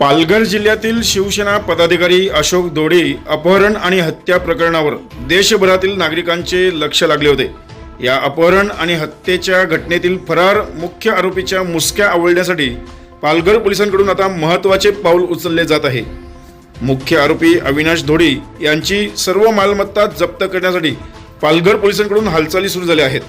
पालघर जिल्ह्यातील शिवसेना पदाधिकारी अशोक दोडे अपहरण आणि हत्या प्रकरणावर देशभरातील नागरिकांचे लक्ष लागले होते. या अपहरण आणि हत्येच्या घटनेतील फरार मुख्य आरोपीच्या मुसक्या आवळण्यासाठी पालघर पोलिसांकडून आता महत्त्वाचे पाऊल उचलले जात आहे. मुख्य आरोपी अविनाश धोडी यांची सर्व मालमत्ता जप्त करण्यासाठी पालघर पोलिसांकडून हालचाली सुरू झाल्या आहेत.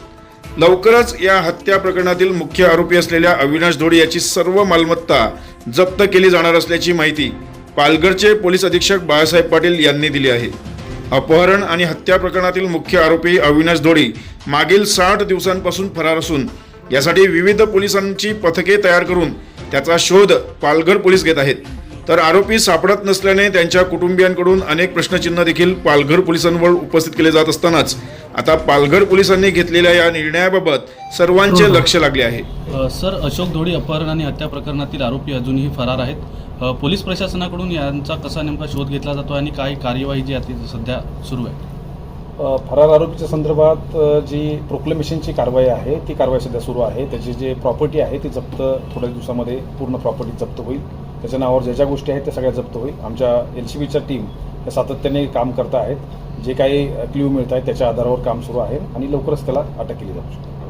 लवकरच या हत्या प्रकरणातील मुख्य आरोपी असलेल्या अविनाश धोडी याची सर्व मालमत्ता जप्त केली जाणार असल्याची माहिती पालघरचे पोलीस अधीक्षक बाळासाहेब पाटील यांनी दिली आहे. अपहरण आणि हत्या प्रकरणातील मुख्य आरोपी अविनाश धोडी मागील साठ दिवसांपासून फरार असून यासाठी विविध पोलिसांची पथके तयार करून त्याचा शोध पालघर पोलीस घेत आहेत. तर आरोपी सापडत नसल्याने त्यांच्या कुटुंबियांकडून अनेक प्रश्नचिन्ह देखील पालघर पोलिसांवर उपस्थित केले जात असतानाच आता पालघर पोलिसांनी घेतलेल्या या निर्णयाबाबत सर्वांचे लक्ष लागले आहे. सर अशोक धोडी अपहरण आणि हत्या प्रकरणातील आरोपी अजूनही फरार आहेत. पोलीस प्रशासनाकडून यांचा कसा नेमका शोध घेतला जातो आणि काय कार्यवाही जी आहे ती सध्या सुरू आहे? फरार आरोपीच्या संदर्भात जी प्रोक्लेमेशनची कारवाई आहे ती कारवाई सध्या सुरू आहे. त्याची जे प्रॉपर्टी आहे ती जप्त थोड्या दिवसामध्ये पूर्ण प्रॉपर्टी जप्त होईल. त्याच्या नावावर ज्या ज्या गोष्टी आहेत त्या सगळ्या जप्त होईल. आमच्या एल सी बीच्या टीम या सातत्याने काम करत आहेत. जे काही क्ल्यू मिळत आहेत त्याच्या आधारावर काम सुरू आहे आणि लवकरच त्याला अटक केली जाऊ शकते.